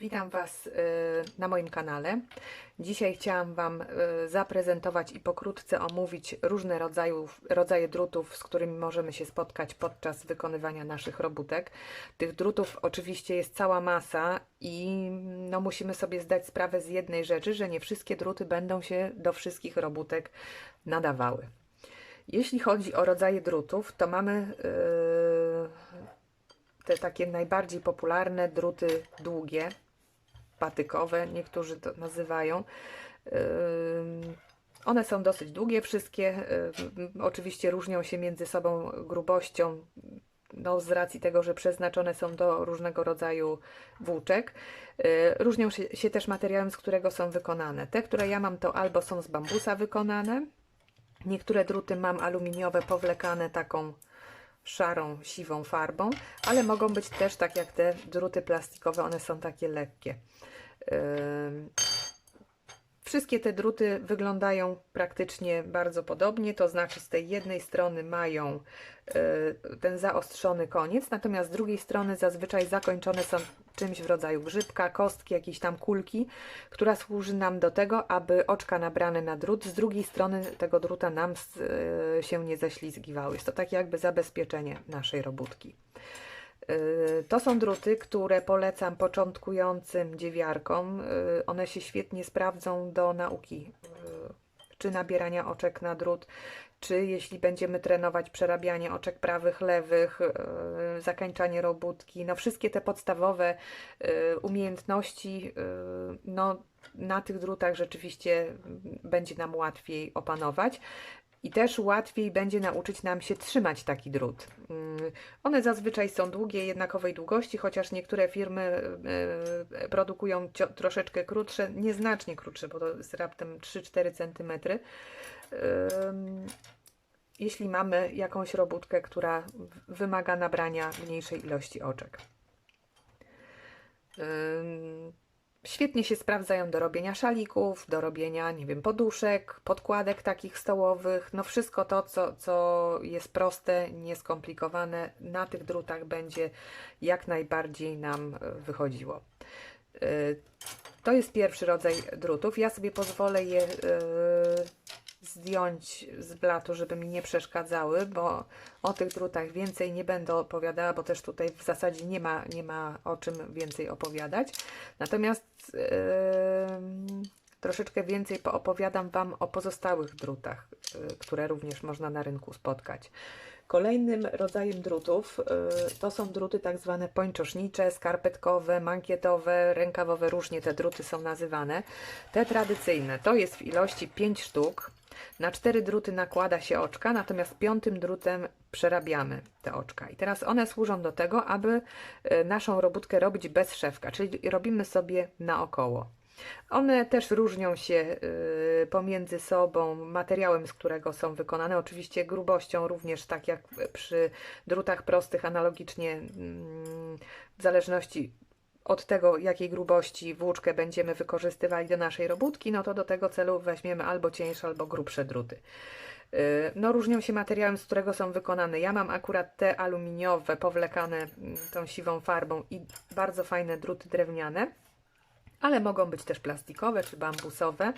Witam Was y, na moim kanale. Dzisiaj chciałam Wam y, zaprezentować i pokrótce omówić różne rodzaje drutów, z którymi możemy się spotkać podczas wykonywania naszych robótek. Tych drutów oczywiście jest cała masa i no, musimy sobie zdać sprawę z jednej rzeczy, że nie wszystkie druty będą się do wszystkich robótek nadawały. Jeśli chodzi o rodzaje drutów, to mamy y, te takie najbardziej popularne druty długie, patykowe, niektórzy to nazywają. One są dosyć długie, wszystkie. Oczywiście różnią się między sobą grubością, no, z racji tego, że przeznaczone są do różnego rodzaju włóczek. Yy, Różnią się, się też materiałem, z którego są wykonane. Te, które ja mam, to albo są z bambusa wykonane, niektóre druty mam aluminiowe, powlekane taką szarą, siwą farbą, ale mogą być też tak jak te druty plastikowe, one są takie lekkie. Ym, Wszystkie te druty wyglądają praktycznie bardzo podobnie, to znaczy z tej jednej strony mają y, ten zaostrzony koniec, natomiast z drugiej strony zazwyczaj zakończone są czymś w rodzaju grzybka, kostki, jakiejś tam kulki, która służy nam do tego, aby oczka nabrane na drut z drugiej strony tego druta nam y, się nie ześlizgiwały. Jest to takie jakby zabezpieczenie naszej robótki. Y, To są druty, które polecam początkującym dziewiarkom. Y, One się świetnie sprawdzą do nauki, y, czy nabierania oczek na drut, czy jeśli będziemy trenować przerabianie oczek prawych, lewych, zakańczanie robótki, no wszystkie te podstawowe umiejętności, no na tych drutach rzeczywiście będzie nam łatwiej opanować. I też łatwiej będzie nauczyć nam się trzymać taki drut. Mm, One zazwyczaj są długie, jednakowej długości, chociaż niektóre firmy y, produkują cio- troszeczkę krótsze, nieznacznie krótsze, bo to jest raptem 3-4 cm. Jeśli mamy jakąś robótkę, która wymaga nabrania mniejszej ilości oczek. Świetnie się sprawdzają do robienia szalików, do robienia, nie wiem, poduszek, podkładek takich stołowych. No wszystko to, co, co jest proste, nieskomplikowane, na tych drutach będzie jak najbardziej nam e, wychodziło. E, To jest pierwszy rodzaj drutów. Ja sobie pozwolę je e, zdjąć z blatu, żeby mi nie przeszkadzały, bo o tych drutach więcej nie będę opowiadała, bo też tutaj w zasadzie nie ma, nie ma o czym więcej opowiadać. Natomiast em, troszeczkę więcej poopowiadam Wam o pozostałych drutach, y, które również można na rynku spotkać. Kolejnym rodzajem drutów y, to są druty tak zwane pończosznicze, skarpetkowe, mankietowe, rękawowe, różnie te druty są nazywane. Te tradycyjne to jest w ilości 5 sztuk. Na cztery druty nakłada się oczka, natomiast piątym drutem przerabiamy te oczka. I teraz one służą do tego, aby y, naszą robótkę robić bez szewka, czyli robimy sobie naokoło. One też różnią się y, pomiędzy sobą materiałem, z którego są wykonane, oczywiście grubością również, tak jak przy drutach prostych, analogicznie mm, w zależności od tego, jakiej grubości włóczkę będziemy wykorzystywali do naszej robótki, no to do tego celu weźmiemy albo cieńsze, albo grubsze druty. Y, No, różnią się materiałem, z którego są wykonane. Ja mam akurat te aluminiowe, powlekane mm, tą siwą farbą i bardzo fajne druty drewniane ale mogą być też plastikowe czy bambusowe.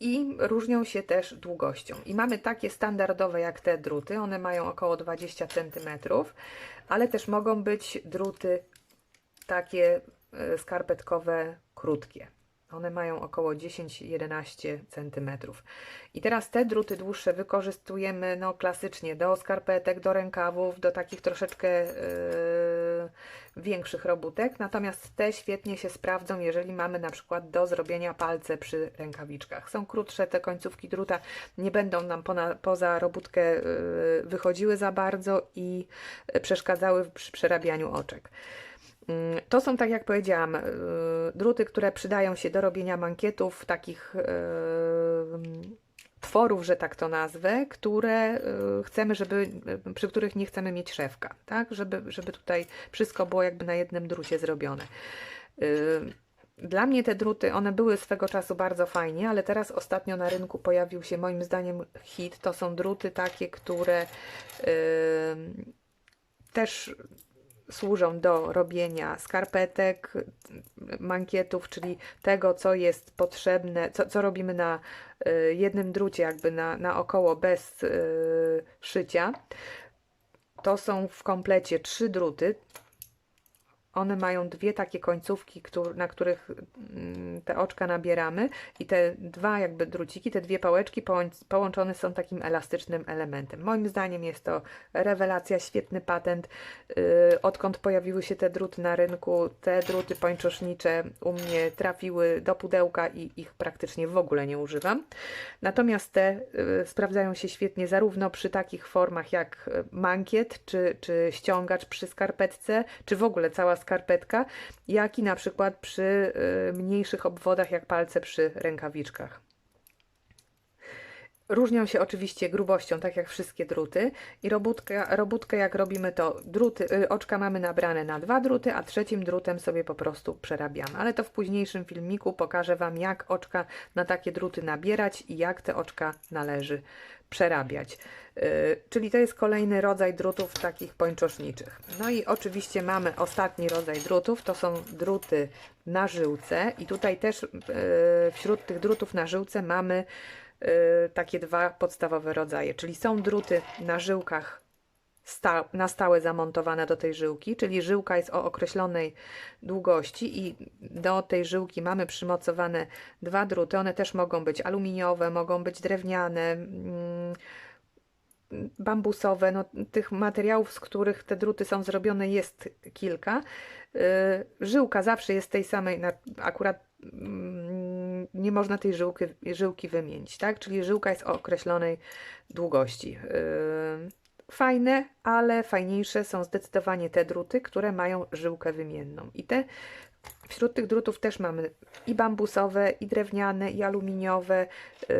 I różnią się też długością. I mamy takie standardowe jak te druty, one mają około 20 cm, ale też mogą być druty takie yy, skarpetkowe, krótkie. One mają około 10-11 cm. I teraz te druty dłuższe wykorzystujemy no, klasycznie do skarpetek, do rękawów, do takich troszeczkę yy, większych robótek. Natomiast te świetnie się sprawdzą, jeżeli mamy na przykład do zrobienia palce przy rękawiczkach. Są krótsze te końcówki druta, nie będą nam pona, poza robótkę yy, wychodziły za bardzo i przeszkadzały przy przerabianiu oczek. Mm, To są, tak jak powiedziałam, y, druty, które przydają się do robienia mankietów, takich y, tworów, że tak to nazwę, które y, chcemy, żeby, y, przy których nie chcemy mieć szewka, tak? Żeby, żeby tutaj wszystko było jakby na jednym drucie zrobione. Y, Dla mnie te druty, one były swego czasu bardzo fajnie, ale teraz ostatnio na rynku pojawił się moim zdaniem hit. To są druty takie, które też służą do robienia skarpetek, mankietów, czyli tego, co jest potrzebne, co, co robimy na y, jednym drucie, jakby na, na około bez y, szycia. To są w komplecie trzy druty. One mają dwie takie końcówki, na których mm, te oczka nabieramy i te dwa jakby druciki, te dwie pałeczki połączone są takim elastycznym elementem. Moim zdaniem jest to rewelacja, świetny patent. Y, odkąd pojawiły się te druty na rynku, te druty pończosznicze u mnie trafiły do pudełka i ich praktycznie w ogóle nie używam. Natomiast te y, sprawdzają się świetnie zarówno przy takich formach jak mankiet, czy, czy ściągacz przy skarpetce, czy w ogóle cała jak i na przykład przy y, mniejszych obwodach, jak palce przy rękawiczkach. Różnią się oczywiście grubością, tak jak wszystkie druty. I robótka, robótkę, jak robimy to, druty, y, oczka mamy nabrane na dwa druty, a trzecim drutem sobie po prostu przerabiamy. Ale to w późniejszym filmiku pokażę Wam, jak oczka na takie druty nabierać i jak te oczka należy przerabiać. Yy, czyli to jest kolejny rodzaj drutów takich pończoszniczych. No i oczywiście mamy ostatni rodzaj drutów, to są druty na żyłce i tutaj też yy, wśród tych drutów na żyłce mamy yy, takie dwa podstawowe rodzaje, czyli są druty na żyłkach sta na stałe zamontowane do tej żyłki, czyli żyłka jest o określonej długości i do tej żyłki mamy przymocowane dwa druty. One też mogą być aluminiowe, mogą być drewniane, mm, bambusowe. No, tych materiałów, z których te druty są zrobione jest kilka. Y, żyłka zawsze jest tej samej, akurat mm, nie można tej żyłki, żyłki wymienić, tak? Czyli żyłka jest o określonej długości. Y, fajne, ale fajniejsze są zdecydowanie te druty, które mają żyłkę wymienną. I te Wśród tych drutów też mamy i bambusowe, i drewniane, i aluminiowe. Yy,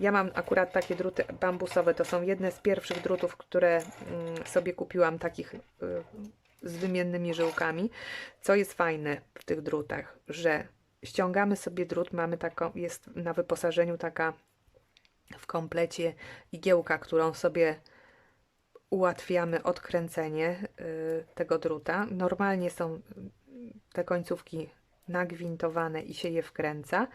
ja mam akurat takie druty bambusowe. To są jedne z pierwszych drutów, które mm, sobie kupiłam takich yy, z wymiennymi żyłkami. Co jest fajne w tych drutach, że ściągamy sobie drut, mamy taką, jest na wyposażeniu taka w komplecie igiełka, którą sobie ułatwiamy odkręcenie y, tego druta. Normalnie są te końcówki nagwintowane i się je wkręca.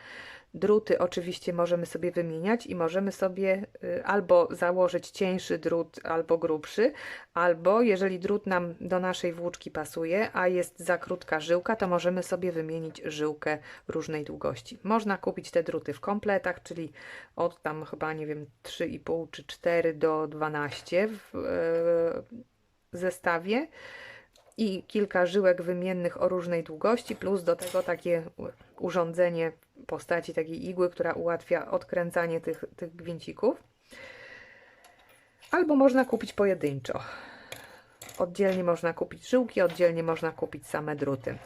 Druty oczywiście możemy sobie wymieniać i możemy sobie y, albo założyć cieńszy drut, albo grubszy, albo jeżeli drut nam do naszej włóczki pasuje, a jest za krótka żyłka, to możemy sobie wymienić żyłkę różnej długości. Można kupić te druty w kompletach, czyli od tam chyba nie wiem 3,5 czy 4 do 12 w yy, zestawie i kilka żyłek wymiennych o różnej długości, plus do tego takie urządzenie w postaci takiej igły, która ułatwia odkręcanie tych, tych gwincików. Albo można kupić pojedynczo. Oddzielnie można kupić żyłki, oddzielnie można kupić same druty.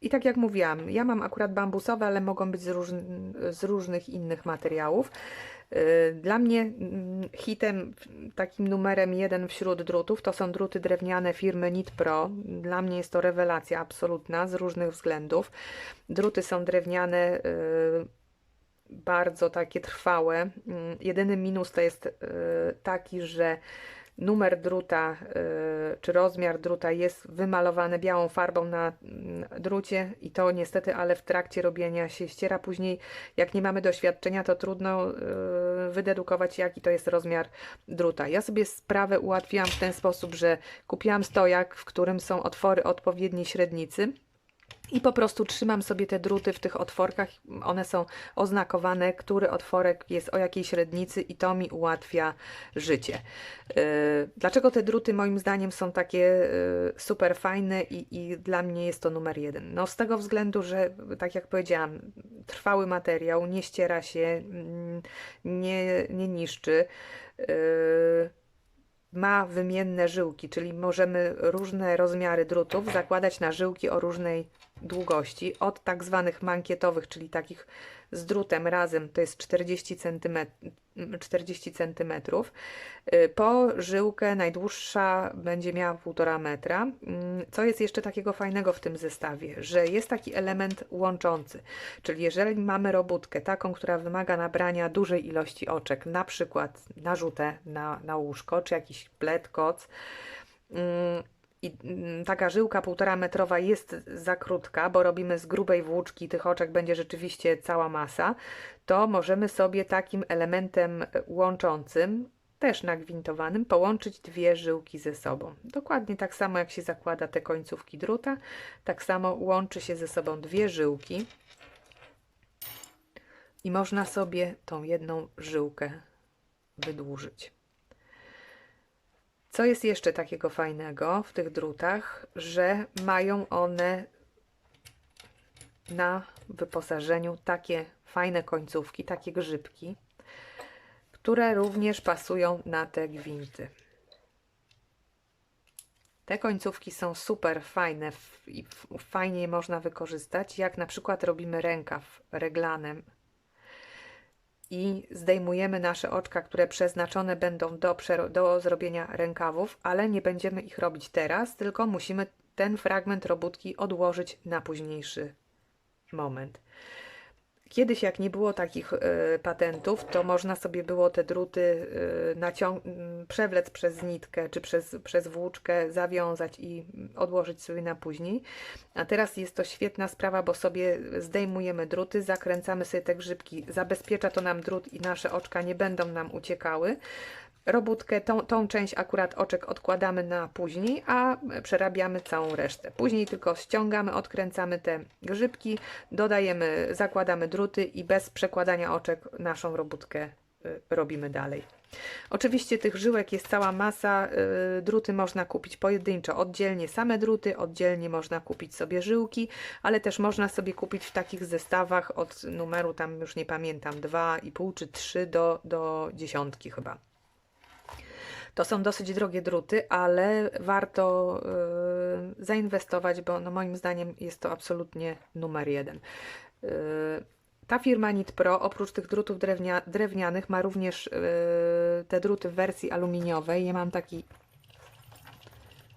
I tak jak mówiłam, ja mam akurat bambusowe, ale mogą być z, z różnych innych materiałów. Y, dla mnie mm, hitem, takim numerem jeden wśród drutów to są druty drewniane firmy Nit Pro. Dla mnie jest to rewelacja absolutna z różnych względów. Druty są drewniane, y, bardzo takie trwałe. Mm, jedyny minus to jest y, taki, że numer druta y, czy rozmiar druta jest wymalowany białą farbą na mm, drucie i to niestety, ale w trakcie robienia się ściera. Później, jak nie mamy doświadczenia, to trudno y, wydedukować, jaki to jest rozmiar druta. Ja sobie sprawę ułatwiłam w ten sposób, że kupiłam stojak, w którym są otwory odpowiedniej średnicy i po prostu trzymam sobie te druty w tych otworkach. One są oznakowane, który otworek jest o jakiej średnicy i to mi ułatwia życie. Yy, dlaczego te druty moim zdaniem są takie yy, super fajne i, i dla mnie jest to numer jeden? No z tego względu, że tak jak powiedziałam, trwały materiał, nie ściera się, mm, nie, nie niszczy. Yy, ma wymienne żyłki, czyli możemy różne rozmiary drutów zakładać na żyłki o różnej długości, od tak zwanych mankietowych, czyli takich z drutem razem, to jest 40 cm, 40 cm. Po żyłkę najdłuższa będzie miała 1,5 metra. Mm, co jest jeszcze takiego fajnego w tym zestawie, że jest taki element łączący, czyli jeżeli mamy robótkę taką, która wymaga nabrania dużej ilości oczek, na przykład narzutę na, na łóżko, czy jakiś pled, koc, mm, i mm, taka żyłka półtora metrowa jest za krótka, bo robimy z grubej włóczki, tych oczek będzie rzeczywiście cała masa, to możemy sobie takim elementem łączącym, też nagwintowanym, połączyć dwie żyłki ze sobą. Dokładnie tak samo jak się zakłada te końcówki druta, tak samo łączy się ze sobą dwie żyłki i można sobie tą jedną żyłkę wydłużyć. Co jest jeszcze takiego fajnego w tych drutach, że mają one na wyposażeniu takie fajne końcówki, takie grzybki, które również pasują na te gwinty. Te końcówki są super fajne i fajnie je można wykorzystać, jak na przykład robimy rękaw reglanem i zdejmujemy nasze oczka, które przeznaczone będą do, do zrobienia rękawów, ale nie będziemy ich robić teraz, tylko musimy ten fragment robótki odłożyć na późniejszy moment. Kiedyś, jak nie było takich y, patentów, to można sobie było te druty y, przewlec przez nitkę czy przez, przez włóczkę, zawiązać i odłożyć sobie na później. A teraz jest to świetna sprawa, bo sobie zdejmujemy druty, zakręcamy sobie te grzybki, zabezpiecza to nam drut i nasze oczka nie będą nam uciekały robótkę, tą, tą część akurat oczek odkładamy na później, a przerabiamy całą resztę. Później tylko ściągamy, odkręcamy te grzybki, dodajemy, zakładamy druty i bez przekładania oczek naszą robótkę y, robimy dalej. Oczywiście tych żyłek jest cała masa, y, druty można kupić pojedynczo, oddzielnie same druty, oddzielnie można kupić sobie żyłki, ale też można sobie kupić w takich zestawach od numeru tam już nie pamiętam, 2,5 czy 3 do, do dziesiątki chyba. To są dosyć drogie druty, ale warto y, zainwestować, bo no moim zdaniem jest to absolutnie numer jeden. Y, ta firma Nit Pro oprócz tych drutów drewnia, drewnianych ma również y, te druty w wersji aluminiowej. Ja mam taki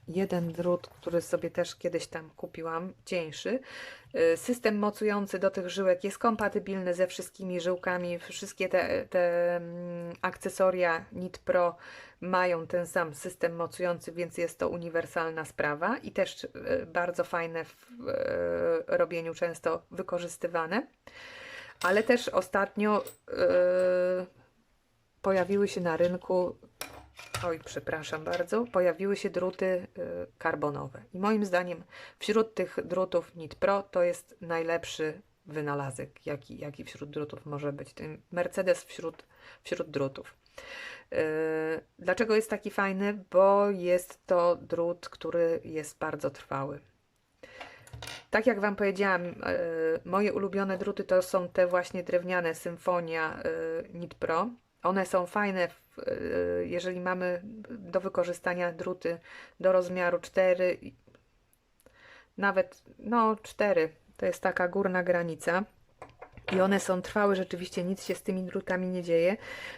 jeden drut, który sobie też kiedyś tam kupiłam, cieńszy. Y, system mocujący do tych żyłek jest kompatybilny ze wszystkimi żyłkami. Wszystkie te, te mm, akcesoria Nit Pro mają ten sam system mocujący, więc jest to uniwersalna sprawa i też y, bardzo fajne w y, robieniu, często wykorzystywane. Ale też ostatnio pojawiły się na rynku oj, przepraszam bardzo, pojawiły się druty y, karbonowe. I moim zdaniem wśród tych drutów Nit Pro to jest najlepszy wynalazek, jaki, jaki wśród drutów może być. Ten Mercedes wśród, wśród drutów. Y, dlaczego jest taki fajny? Bo jest to drut, który jest bardzo trwały. Tak jak Wam powiedziałam, y, moje ulubione druty to są te właśnie drewniane Symfonia Nit Pro. One są fajne, jeżeli mamy do wykorzystania druty do rozmiaru 4, nawet no 4, to jest taka górna granica. I one są trwałe, rzeczywiście nic się z tymi drutami nie dzieje.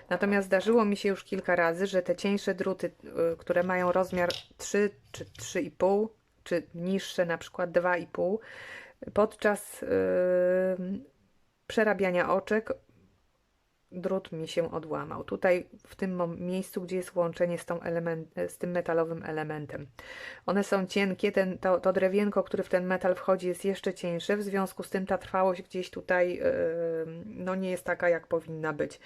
Natomiast zdarzyło mi się już kilka razy, że te cieńsze druty, y, które mają rozmiar 3 czy 3,5, czy niższe, na przykład 2,5, podczas yy, przerabiania oczek drut mi się odłamał. Tutaj w tym miejscu, gdzie jest łączenie z, tą element, z tym metalowym elementem. One są cienkie, ten, to, to drewienko, które w ten metal wchodzi jest jeszcze cieńsze, w związku z tym ta trwałość gdzieś tutaj yy, no nie jest taka, jak powinna być.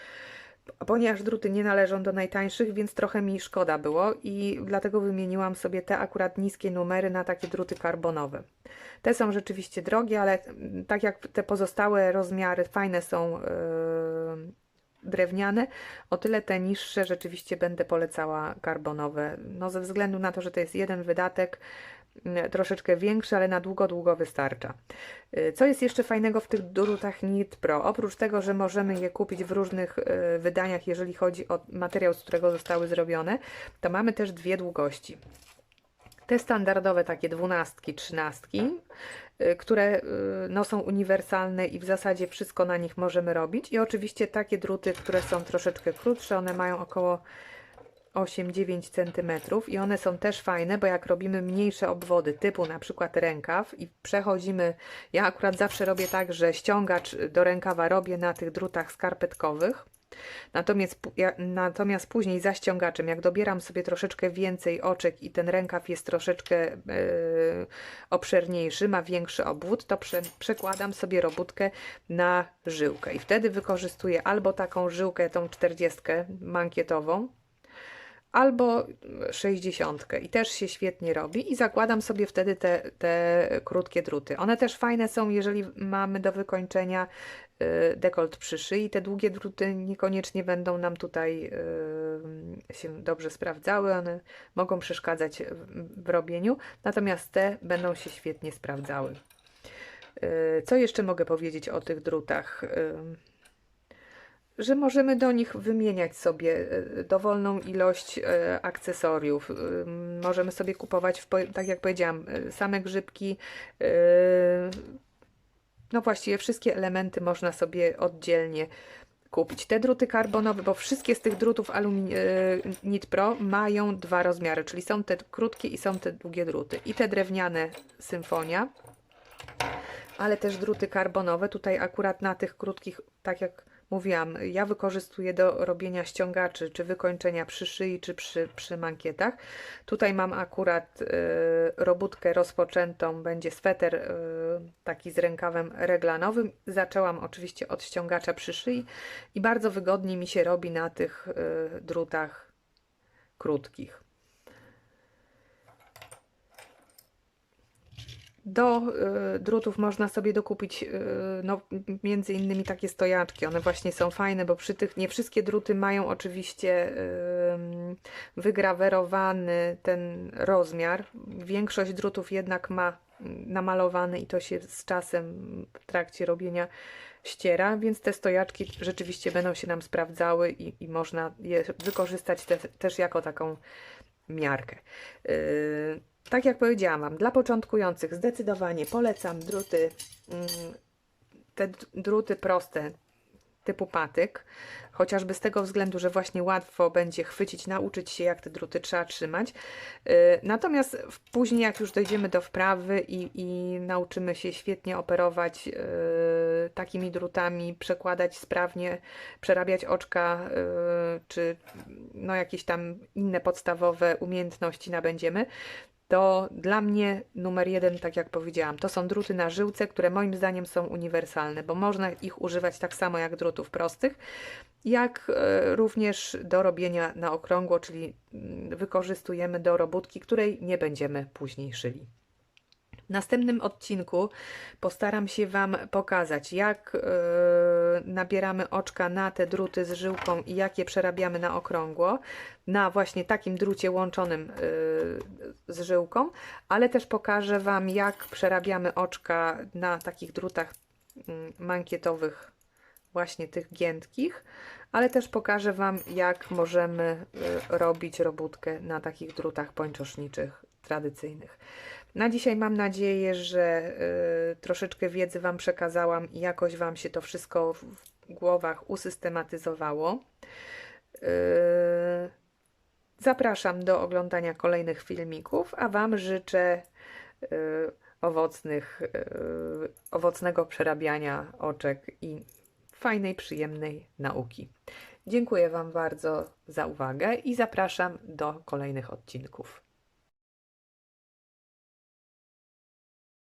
Ponieważ druty nie należą do najtańszych, więc trochę mi szkoda było i dlatego wymieniłam sobie te akurat niskie numery na takie druty karbonowe. Te są rzeczywiście drogie, ale tak jak te pozostałe rozmiary fajne są yy, drewniane, o tyle te niższe rzeczywiście będę polecała karbonowe. No ze względu na to, że to jest jeden wydatek, mm, troszeczkę większy, ale na długo, długo wystarcza. Y, co jest jeszcze fajnego w tych drutach Nit Pro? Oprócz tego, że możemy je kupić w różnych y, wydaniach, jeżeli chodzi o materiał, z którego zostały zrobione, to mamy też dwie długości. Te standardowe takie dwunastki, trzynastki, które y, no, są uniwersalne i w zasadzie wszystko na nich możemy robić. I oczywiście takie druty, które są troszeczkę krótsze, one mają około 8-9 cm i one są też fajne, bo jak robimy mniejsze obwody typu na przykład rękaw i przechodzimy, ja akurat zawsze robię tak, że ściągacz do rękawa robię na tych drutach skarpetkowych, Natomiast, natomiast później za ściągaczem, jak dobieram sobie troszeczkę więcej oczek i ten rękaw jest troszeczkę e, obszerniejszy, ma większy obwód, to prze, przekładam sobie robótkę na żyłkę. I wtedy wykorzystuję albo taką żyłkę, tą 40 mankietową, albo 60 i też się świetnie robi i zakładam sobie wtedy te, te krótkie druty. One też fajne są, jeżeli mamy do wykończenia y, dekolt przy szyi. Te długie druty niekoniecznie będą nam tutaj y, się dobrze sprawdzały, one mogą przeszkadzać w, robieniu, natomiast te będą się świetnie sprawdzały. Y, Co jeszcze mogę powiedzieć o tych drutach? Że możemy do nich wymieniać sobie e, dowolną ilość e, akcesoriów. Ym, Możemy sobie kupować, tak jak powiedziałam, e, same grzybki. e, No właściwie wszystkie elementy można sobie oddzielnie kupić. Te druty karbonowe, bo wszystkie z tych drutów Alumi e, Nit Pro mają dwa rozmiary, czyli są te krótkie i są te długie druty. I te drewniane Symfonia, ale też druty karbonowe. Tutaj akurat na tych krótkich, tak jak mówiłam, ja wykorzystuję do robienia ściągaczy, czy wykończenia przy szyi, czy przy, przy mankietach. Tutaj mam akurat y, robótkę rozpoczętą, będzie sweter y, taki z rękawem reglanowym. Zaczęłam oczywiście od ściągacza przy szyi i bardzo wygodnie mi się robi na tych y, drutach krótkich. Do y, drutów można sobie dokupić y, no, między innymi takie stojaczki. One właśnie są fajne, bo przy tych nie wszystkie druty mają oczywiście wygrawerowany ten rozmiar. Większość drutów jednak ma mm, namalowany i to się z czasem w trakcie robienia ściera, więc te stojaczki rzeczywiście będą się nam sprawdzały i, i można je wykorzystać te, też jako taką miarkę. Yy, tak jak powiedziałam Wam, dla początkujących zdecydowanie polecam druty, mm, te druty proste typu patyk, chociażby z tego względu, że właśnie łatwo będzie chwycić, nauczyć się jak te druty trzeba trzymać. Yy, Natomiast później jak już dojdziemy do wprawy i, i nauczymy się świetnie operować yy, takimi drutami, przekładać sprawnie, przerabiać oczka, yy, czy no jakieś tam inne podstawowe umiejętności nabędziemy, to dla mnie numer jeden, tak jak powiedziałam, to są druty na żyłce, które moim zdaniem są uniwersalne, bo można ich używać tak samo jak drutów prostych, jak e, również do robienia na okrągło, czyli mm, wykorzystujemy do robótki, której nie będziemy później szyli. Następnym odcinku postaram się Wam pokazać, jak e, nabieramy oczka na te druty z żyłką i jak je przerabiamy na okrągło, na właśnie takim drucie łączonym e, z żyłką, ale też pokażę Wam, jak przerabiamy oczka na takich drutach mm, mankietowych, właśnie tych giętkich, ale też pokażę Wam, jak możemy e, robić robótkę na takich drutach pończoszniczych tradycyjnych. Na dzisiaj mam nadzieję, że y, troszeczkę wiedzy Wam przekazałam i jakoś Wam się to wszystko w, głowach usystematyzowało. Y, zapraszam do oglądania kolejnych filmików, a Wam życzę y, owocnych, y, owocnego przerabiania oczek i fajnej, przyjemnej nauki. Dziękuję Wam bardzo za uwagę i zapraszam do kolejnych odcinków.